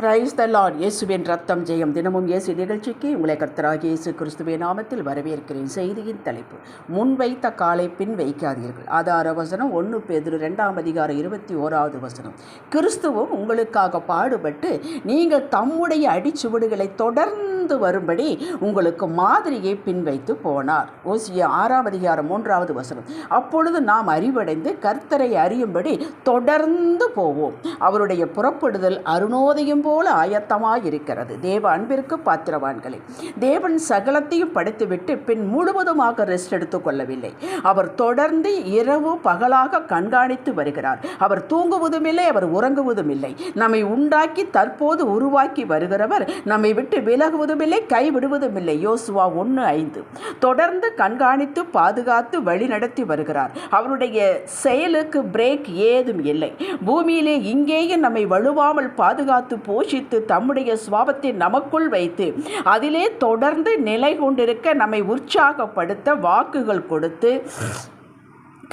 Praise the Lord இயேசுவின் ரத்தம் ஜெயம். தினமும் இயேசு நிகழ்ச்சிக்கு உங்களை கர்த்தராக இயேசு கிறிஸ்துவின் நாமத்தில் வரவேற்கிறேன். செய்தியின் தலைப்பு முன்வைத்த காலை பின் வைக்காதீர்கள். ஆதார வசனம் ஒன்று பேதிரு ரெண்டாம் அதிகாரம் இருபத்தி ஓராவது வசனம். கிறிஸ்துவும் உங்களுக்காக பாடுபட்டு நீங்கள் தம்முடைய அடிச்சுவடுகளை தொடர்ந்து வரும்படி உங்களுக்கு மாதிரியை பின்வைத்து போனார். ஓசிய ஆறாம் அதிகாரம் மூன்றாவது வசனம். அப்பொழுது நாம் அறிவடைந்து கர்த்தரை அறியும்படி தொடர்ந்து போவோம். அவருடைய புறப்படுதல் அருணோதயம் போல ஆயத்தமாயிருக்கிறது. தேவ அன்பிற்கு பாத்திரவான்களே தேவன் சகலத்தையும் படைத்துவிட்டு பின் முழுவதுமாக ரெஸ்ட் எடுத்துக்கொள்ளவில்லை அவர் தொடர்ந்து இரவு பகலாக கண்காணித்து வருகிறார். அவர் தூங்குவதும் இல்லை அவர் உறங்குவதும் இல்லை நம்மை உண்டாக்கி தற்போது உருவாக்கி வருகிறவர் நம்மை விட்டு விலகுவதும் இல்லை கைவிடுவதும் இல்லை யோசுவா ஒன்று ஐந்து. தொடர்ந்து கண்காணித்து பாதுகாத்து வழிநடத்தி வருகிறார். அவருடைய செயலுக்கு பிரேக் ஏதும் இல்லை. பூமியிலே இங்கேயும் நம்மை வலுவாமல் பாதுகாத்து போஷித்து தம்முடைய சுவாபத்தை நமக்குள் வைத்து அதிலே தொடர்ந்து நிலை கொண்டிருக்க நம்மை உற்சாகப்படுத்த வாக்குகள் கொடுத்து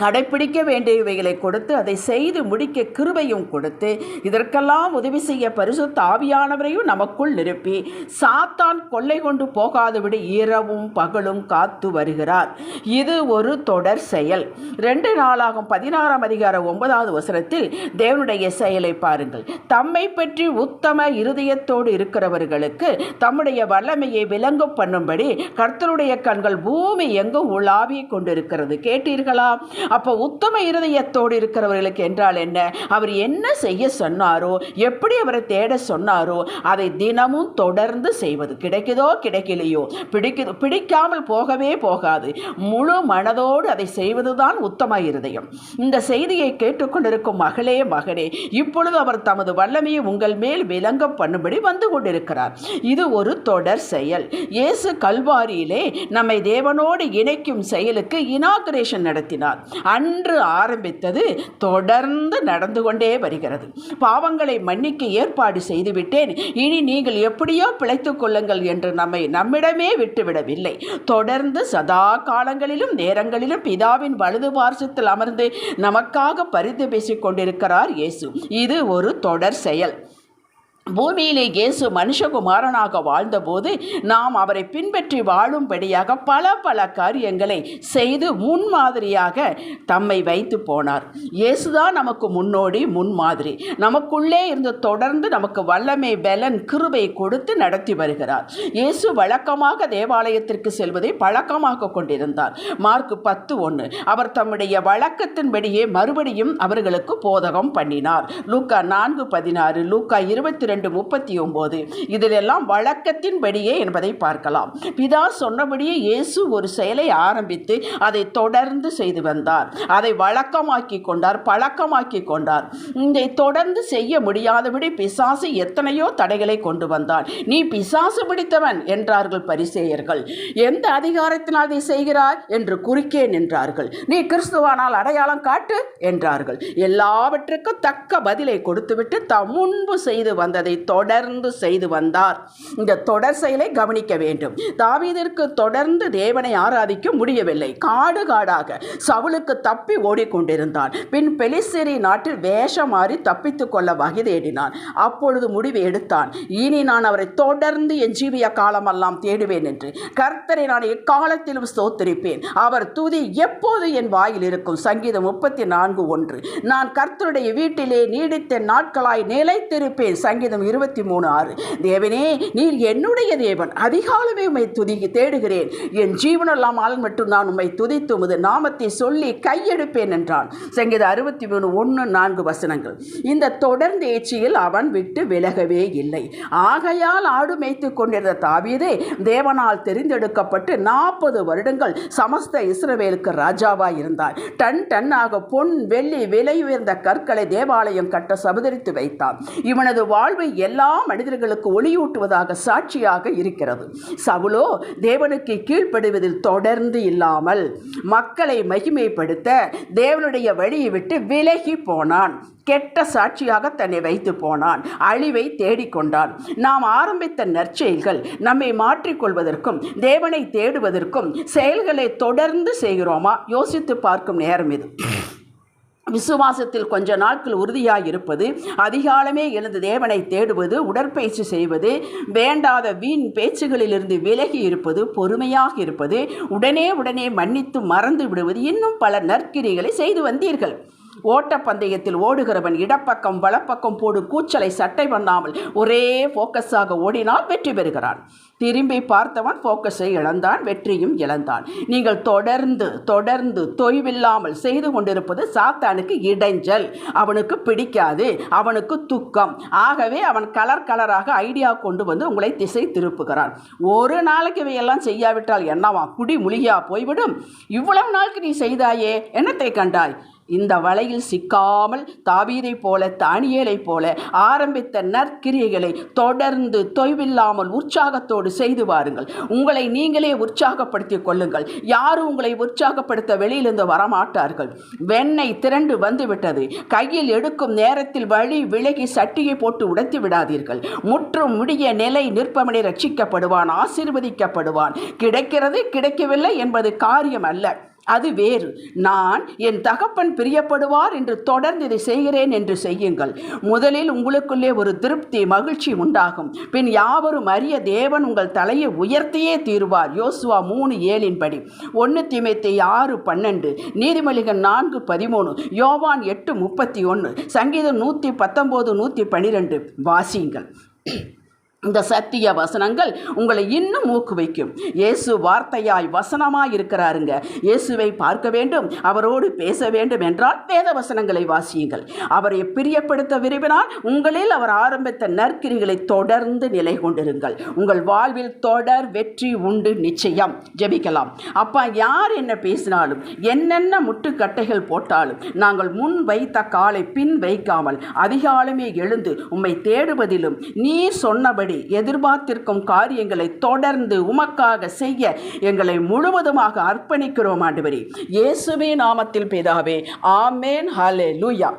கடைப்பிடிக்க வேண்டியவைகளை கொடுத்து அதை செய்து முடிக்க கிருபையும் கொடுத்து இதற்கெல்லாம் உதவி செய்ய பரிசுத்த ஆவியானவரையும் நமக்குள் நிரப்பி சாத்தான் கொள்ளை கொண்டு போகாதபடி இரவும் பகலும் காத்து வருகிறார். இது ஒரு தொடர் செயல். ரெண்டு நாளாகும் பதினாறாம் அதிகார ஒன்பதாவது வசனத்தில் தேவனுடைய செயலை பாருங்கள். தம்மை பற்றி உத்தம இருதயத்தோடு இருக்கிறவர்களுக்கு தம்முடைய வல்லமையை விளங்க பண்ணும்படி கர்த்தருடைய கண்கள் பூமி எங்கும் உலாவி கொண்டிருக்கிறது. கேட்டீர்களா? அப்போ உத்தம இருதயத்தோடு இருக்கிறவர்களுக்கு என்றால் என்ன? அவர் என்ன செய்ய சொன்னாரோ எப்படி அவரை தேட சொன்னாரோ அதை தினமும் தொடர்ந்து செய்வது. கிடைக்குதோ கிடைக்கலையோ பிடிக்கு பிடிக்காமல் போகவே போகாது. முழு மனதோடு அதை செய்வதுதான் உத்தம இருதயம். இந்த செய்தியை கேட்டுக்கொண்டிருக்கும் மகளே மகனே இப்பொழுது அவர் தமது வல்லமையை உங்கள் மேல் விளங்க பண்ணும்படி வந்து கொண்டிருக்கிறார். இது ஒரு தொடர் செயல். இயேசு கல்வாரியிலே நம்மை தேவனோடு இணைக்கும் செயலுக்கு இனாகுரேஷன் நடத்தினார். அன்று ஆரம்பித்தது தொடர்ந்து நடந்து கொண்டே வருகிறது. பாவங்களை மன்னிக்க ஏற்பாடு செய்துவிட்டேன். இனி நீங்கள் எப்படியோ பிழைத்துக் கொள்ளுங்கள் என்று நம்மை நம்மிடமே விட்டுவிடவில்லை. தொடர்ந்து சதா காலங்களிலும் நேரங்களிலும் பிதாவின் வலது பார்சத்தில் அமர்ந்து நமக்காக பரிந்து பேசிக் கொண்டிருக்கிறார் இயேசு. இது ஒரு தொடர் செயல். பூமியிலே இயேசு மனுஷகுமாரனாக வாழ்ந்தபோது நாம் அவரை பின்பற்றி வாழும்படியாக பல பல காரியங்களை செய்து முன்மாதிரியாக தம்மை வைத்து போனார். இயேசுதான் நமக்கு முன்னோடி முன்மாதிரி நமக்குள்ளே இருந்து தொடர்ந்து நமக்கு வல்லமை பலன் கிருபை கொடுத்து நடத்தி வருகிறார். இயேசு வழக்கமாக தேவாலயத்திற்கு செல்வதை பழக்கமாக கொண்டிருந்தார். மார்க் பத்து ஒன்று. அவர் தம்முடைய வழக்கத்தின்படியே மறுபடியும் அவர்களுக்கு போதகம் பண்ணினார். லூக்கா நான்கு பதினாறு லூக்கா இருபத்தி ரெண்டு முப்பத்தி ஒம்போது இதிலெல்லாம் வழக்கத்தின்படியே என்பதை பார்க்கலாம். பிதா சொன்னபடியே இயேசு ஒரு செயலை ஆரம்பித்து அதை தொடர்ந்து செய்து வந்தார். அதை வழக்கமாக்கி கொண்டார் பழக்கமாக்கி கொண்டார். இதை தொடர்ந்து செய்ய முடியாதபடி பிசாசு எத்தனையோ தடைகளை கொண்டு வந்தார் நீ பிசாசு பிடித்தவன் என்றார்கள் பரிசேயர்கள். எந்த அதிகாரத்தினால் அதை செய்கிறாய்? என்று குறுக்கே நின்றார்கள். நீ கிறிஸ்துவானால் அடையாளம் காட்டு என்றார்கள். எல்லாவற்றுக்கும் தக்க பதிலை கொடுத்துவிட்டு தம் முன்பு செய்து வந்ததை தொடர்ந்து செய்து வந்தார். இந்த தொடர் செயலை கவனிக்க வேண்டும். தாவீதிற்கு தொடர்ந்து தேவனை ஆராதிக்க முடியவில்லை. காடு காடாக சவுலுக்கு தப்பி ஓடிக்கொண்டிருந்தான். பின் பெலிசேரி நாட்டில் வேஷம் மாறி தப்பித்துக் கொள்ள வகை தேடினான். அப்பொழுது முடிவு எடுத்தான். இனி நான் அவரை தொடர்ந்து என் ஜீவிய காலமெல்லாம் தேடுவேன் என்று. கர்த்தரை நான் எக்காலத்திலும் ஸ்தோத்திரிப்பேன். அவர் துதி எப்போது என் வாயில் இருக்கும்? சங்கீதம் முப்பத்தி நான்கு ஒன்று. நான் கர்த்தருடைய வீட்டிலே நீடித்த நாட்களாய் நிலைத்திருப்பேன். சங்கீதம் இருபத்தி மூணு ஆறு. தேவனே நீர் என்னுடைய தேவன் அதிகாலமே உம்மை துதி தேடுகிறேன். என் ஜீவனெல்லாம் ஆள் மட்டும் நான் உம்மை துதித்து உமது நாமத்தை சொல்லி கையெடுப்பேன் என்றான். சங்கீதம் அறுபத்தி மூணு ஒன்று நான்கு வசனங்கள். இந்த தொடர்ந்து ஏச்சியில் அவன் விட்டு விலகவே இல்லை. ஆகையால் ஆடு மேய்த்து கொண்டிருந்த தாவீதே தேவனால் தெரிந்தெடுக்கப்பட்டு நாற்பது வருடங்கள் சமஸ்த இஸ்ரவேலுக்கு ராஜாவாய் இருந்தார். டன் டன்னாக பொன் வெள்ளி விலை உயர்ந்த கற்களை தேவாலயம் கட்ட சபதரித்து வைத்தான். இவனது வாழ்வு எல்லா மனிதர்களுக்கு ஒளியூட்டுவதாக சாட்சியாக இருக்கிறது. சவுலோ தேவனுக்கு கீழ்ப்படுவதில் தொடர்ந்து இல்லாமல் மக்களை மகிமைப்படுத்த தேவனுடைய வழியை விட்டு விலகி போனான். கெட்ட சாட்சியாக தன்னை வைத்து போனான். அழிவை தேடிக்கொண்டான் நாம் ஆரம்பித்த நற்செயல்கள் நம்மை மாற்றிக்கொள்வதற்கும் தேவனை தேடுவதற்கும் செயல்களை தொடர்ந்து செய்கிறோமா? யோசித்து பார்க்கும் நேரம் இது. விசுவாசத்தில் கொஞ்ச நாட்கள் உறுதியாக இருப்பது அதிகாலமே எழுந்து தேவனை தேடுவது உடற்பயிற்சி செய்வது வேண்டாத வீண் பேச்சுகளிலிருந்து விலகி இருப்பது பொறுமையாக இருப்பது உடனே உடனே மன்னித்து மறந்து விடுவது இன்னும் பல நற்கிரிகளை செய்து வந்தீர்கள். ஓட்டப்பந்தயத்தில் ஓடுகிறவன் இடப்பக்கம் வலப்பக்கம் போடு கூச்சலை சட்டை பண்ணாமல் ஒரே ஃபோக்கஸாக ஓடினால் வெற்றி பெறுகிறான். திரும்பி பார்த்தவன் ஃபோக்கஸை இழந்தான் வெற்றியும் இழந்தான். நீங்கள் தொடர்ந்து தொடர்ந்து தொய்வில்லாமல் செய்து கொண்டிருப்பது சாத்தானுக்கு இடைஞ்சல். அவனுக்கு பிடிக்காது அவனுக்கு துக்கம். ஆகவே அவன் கலர் கலராக ஐடியா கொண்டு வந்து உங்களை திசை திருப்புகிறான். ஒரு நாளைக்கு இவையெல்லாம் செய்யாவிட்டால் என்னவா? குடி முழுகியா போய்விடும்? இவ்வளவு நாளுக்கு நீ செய்தாயே? என்னத்தை கண்டாய்? இந்த வலையில் சிக்காமல் தாவீதைப் போல தானியலை போல ஆரம்பித்த நற்கிரியைகளை தொடர்ந்து தொய்வில்லாமல் உற்சாகத்தோடு செய்து வாருங்கள். உங்களை நீங்களே உற்சாகப்படுத்திக் கொள்ளுங்கள். யாரும் உங்களை உற்சாகப்படுத்த வெளியிலிருந்து வரமாட்டார்கள். வெண்ணெய் திரண்டு வந்துவிட்டது. கையில் எடுக்கும் நேரத்தில் வழி விலகி சட்டியை போட்டு உடைத்து விடாதீர்கள். முற்றும் முடிய நிலை நிற்பமனை ரட்சிக்கப்படுவான் ஆசீர்வதிக்கப்படுவான். கிடைக்கிறது கிடைக்கவில்லை என்பது காரியம் அல்ல. அது வேறு. நான் என் தகப்பன் பிரியப்படுவார் என்று தொடர்ந்து இதை செய்கிறேன் என்று செய்யுங்கள். முதலில் உங்களுக்குள்ளே ஒரு திருப்தி மகிழ்ச்சி உண்டாகும். பின் யாவரும் அறிய தேவன் உங்கள் தலையை உயர்த்தியே தீருவார். யோசுவா மூணு ஏழின்படி ஒன்று திமைத்தை ஆறு பன்னெண்டு. நீதிமொழிகள் நான்கு பதிமூணு. யோவான் எட்டு முப்பத்தி ஒன்று சங்கீதம் நூற்றி பத்தொம்போது நூற்றி பன்னிரெண்டு வாசியுங்கள். இந்த சத்திய வசனங்கள் உங்களை இன்னும் ஊக்குவிக்கும். இயேசு வார்த்தையாய் வசனமாய் இருக்கிறாருங்க இயேசுவை பார்க்க வேண்டும் அவரோடு பேச வேண்டும் என்றால் வேத வசனங்களை வாசியுங்கள். அவரை பிரியப்படுத்த விரும்பினால் உங்களில் அவர் ஆரம்பித்த நற்கிரிகளை தொடர்ந்து நிலை கொண்டிருங்கள். உங்கள் வாழ்வில் தொடர் வெற்றி உண்டு நிச்சயம். ஜெபிக்கலாம். அப்பா யார் என்ன பேசினாலும் என்னென்ன முட்டுக்கட்டைகள் போட்டாலும் நாங்கள் முன் வைத்த காலை பின் வைக்காமல் அதிகாலமே எழுந்து உம்மை தேடுவதிலும் நீ சொன்னபடி எதிர்பார்த்திருக்கும் காரியங்களை தொடர்ந்து உமக்காக செய்ய எங்களை முழுவதுமாக அர்ப்பணிக்கிறோம் ஆண்டவரே. இயேசுவே நாமத்தில் பிதாவே ஆமேன். ஹலே லூயா